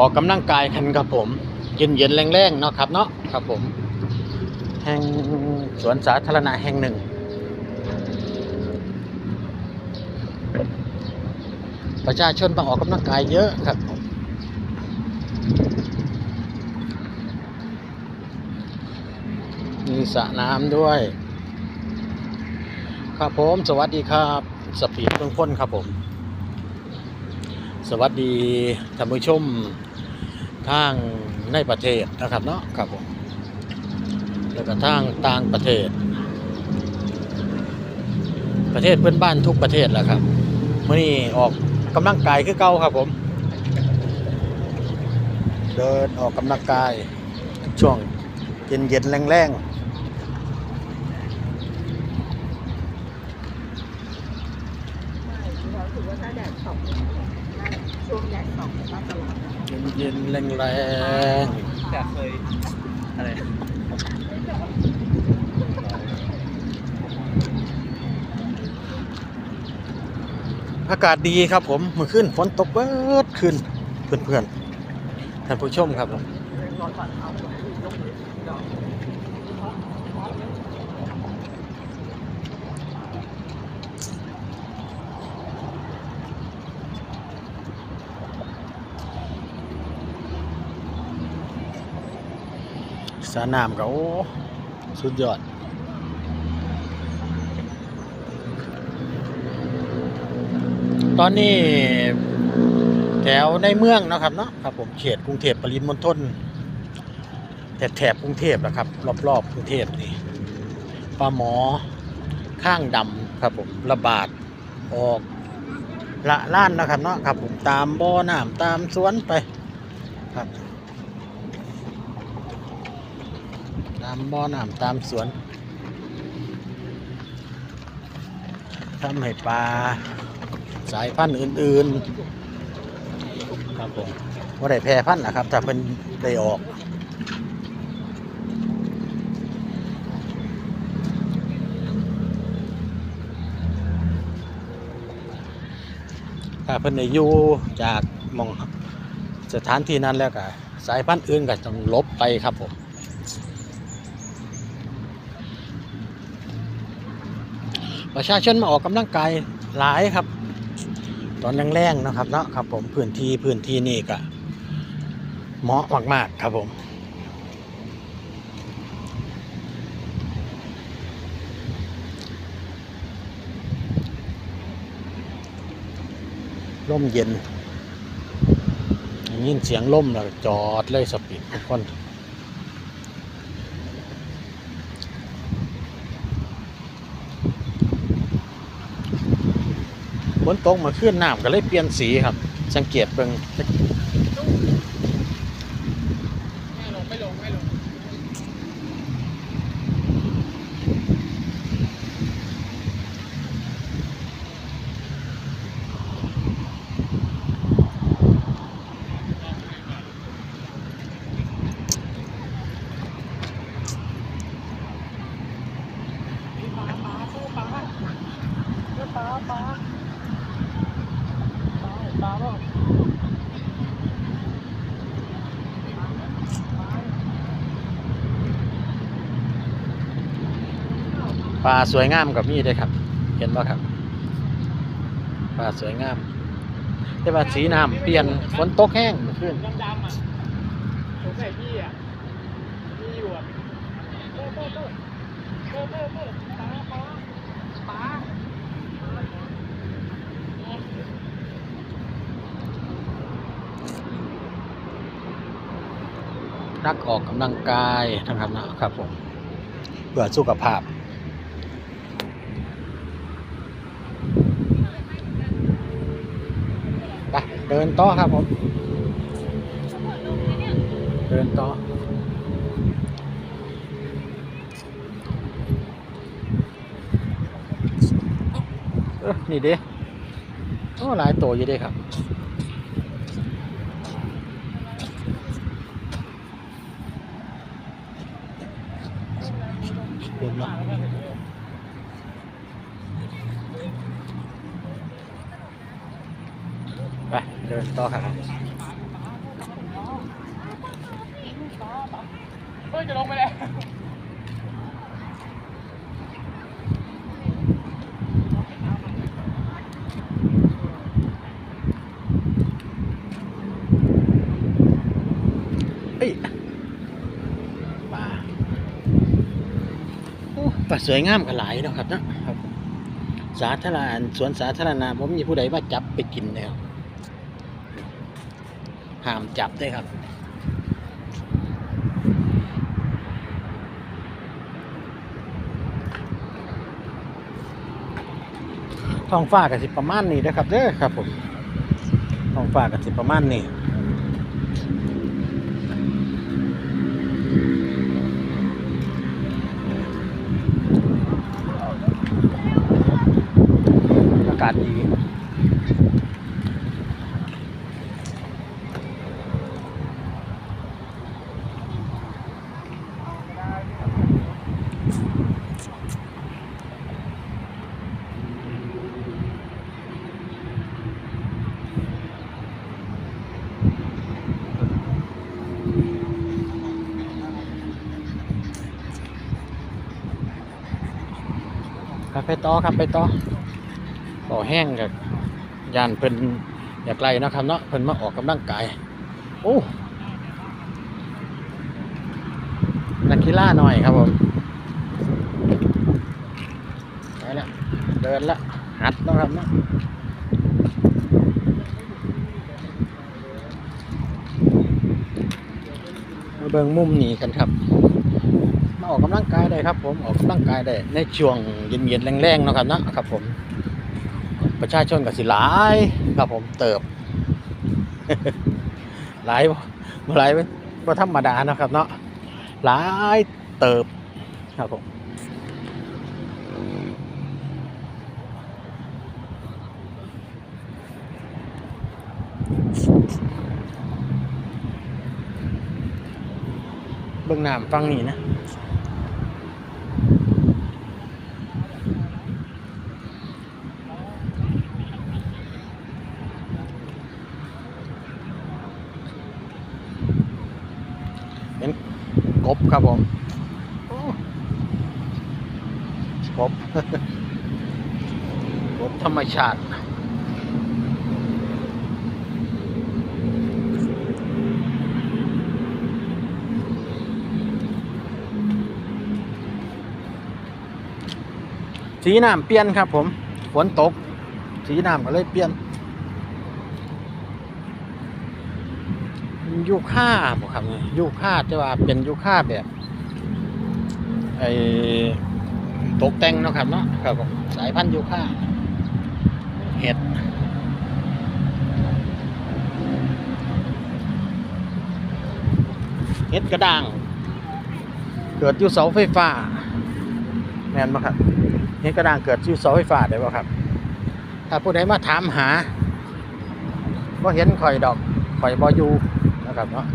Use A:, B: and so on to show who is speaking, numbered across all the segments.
A: ออกกำลังกายกันครับผม เย็นเย็นๆแรงๆเนาะครับเนาะครับผม แห่งสวนสาธารณะแห่งหนึ่ง ประชาชนมาออกกำลังกายเยอะครับมีสระน้ำด้วย ครับผม สวัสดีครับสปีดเพื่องพ้นครับผม สวัสดีท่านผู้ชม ทางในประเทศนะครับเนาะครับผมแล้วก็ทางต่างประเทศ ประเทศเพื่อนบ้านทุกประเทศแหละครับเมื่อนี้ออกกำลังกายคือเก่าครับผม เดินออกกำลังกายช่วงเย็นเย็นๆแรงๆ
B: เราถือว่าถ้าแดดตกน่าช่วงแดดตกน่าจะร้อน
A: เย็นแรงแรง
C: แต่เคยอะไร
A: อากาศดีครับผมเมื่อคืนฝนตกเบิดขึ้นเพื่อนๆท่านผู้ชมครับผม
B: ร้อนก่อนเอาลงดอก
A: สระน้ำก็โอ้สุดยอด ตอนนี้แถวในเมืองนะครับเนาะครับผมเขตกรุงเทพปริมณฑลแถบแถบกรุงเทพนะครับ รอบๆกรุงเทพนี่ปลาหมอข้างดำครับผมระบาดออกละล้านนะครับเนาะครับผมตามบ่อน้ำตามสวนไปครับ ตามบ่อน้ำตามสวนทำให้ปลาสายพันธุ์อื่นๆ ครับผมว่าได้แพร่พันธุ์นะครับถ้าเพิ่นได้ออก ถ้าเพิ่นได้อยู่จากหมองสถานที่นั้นแล้วก็สายพันธุ์อื่นก็ต้องหลบไปครับผม ประชาชนมาออกกำลังกายหลายครับ ตอนแรงๆนะครับเนาะครับผมพื้นที่พื้นที่นี่ก็เหมาะมาก ๆ ครับผมร่มเย็นยินเสียงล่มแล้วจอดเลยสปีดทุกคน นตกมาขึ้นน้ำก็เลยเปลี่ยนสีครับ สังเกตเบิ่ง
C: ไม่ลงไม่ลงไม่ลง
A: ปลาสวยงามกับมีด้วยครับ เห็นป่ะครับปลาสวยงาม แต่ว่าสีน้ำเปลี่ยนฝนตกแห้งเมื่อคืน
C: ดำดำอะสงสัยพี่อะพี่อยู่อะเต้เต้เต้เต้เต้เต้ปลาปลาปลา
A: นักออกกำลังกายนะครับนะครับผมเพื่อสุขภาพ ไป เดินต่อครับผม เดินต่อเออนี่เด้โอ้หลายตัวอยู่เด้ครับ
C: đường lắm đây
A: đường to hả? Ôi, trời ơi, โอ้ปลาสวยงามกันหลายเนาะครับเนาะครับ สาธารณสวนสาธารณะผมมีผู้ใดว่าจับไปกินแล้วห้ามจับด้วยครับท้องฟ้ากับสิประมาณนี้นะครับเด้อครับผมท้องฟ้ากับสิประมาณนี้อากาศดีครับ ไปต่อครับไปต่อต่อแห้งกับยานเพิ่นอยากไกลนะครับเนาะเพิ่นมาออกกำลังกาย โอ้นักกีฬาหน่อยครับผมไปละเดินละหัดเนาะครับเนาะมาเบิ่งมุมนี้กันครับ ออกกำลังกายได้ครับ ผมออกกำลังกายได้ในช่วงเย็นๆแรงๆนะครับเนาะครับ ผม ประชาชนก็สิหลายครับผมเติบหลายบ่บ่หลายบ่ธรรมดานะครับ เนาะหลายเติบครับผมเบิ่งหน้ำฟังนี่นะ เป็นกบครับผมโอ้ กบกบธรรมชาติสีน้ำเปลี่ยนครับผมฝนตก สีน้ำก็เลยเปลี่ยนยูค่าบ่ครับยูค่าแต่ว่าเป็นยูค่าแบบไอ ตกแต่งเนาะครับเนาะครับผมสายพันธุ์ยูค่าเห็ดเห็ดกระด้าง เกิดอยู่เสาไฟฟ้าแม่นบ่ครับเห็ดกระด้างเกิดอยู่เสาไฟฟ้าได้บ่ครับ ถ้าผู้ใดมาถามหาบ่เห็นข่อยดอกข่อยบ่อยู่นะครับเนาะ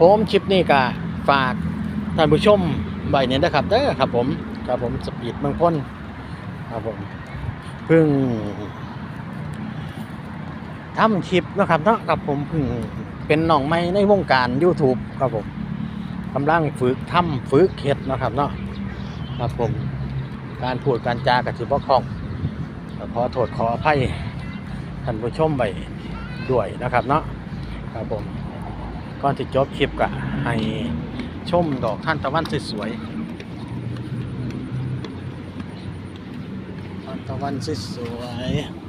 A: ผมคลิปนี้ก็ฝากท่านผู้ชมไว้เนี่ยนะครับเด้อครับผมครับผมสปีดเมืองพ้นครับผมเพิ่งทำคลิปนะครับเนาะครับผมเพิ่งเป็นน้องใหม่ในวงการ YouTube ครับผมกำลังฝึกทำฝึกเฮ็ดนะครับเนาะครับผมการพูดการจากัสิบ่คล่องขอโทษขออภัยท่านผู้ชมไว้ด้วยนะครับเนาะครับผม ก่อนที่จบคลิปก็ให้ชมดอกท่านตะวันสวยๆท่านตะวันสวยๆ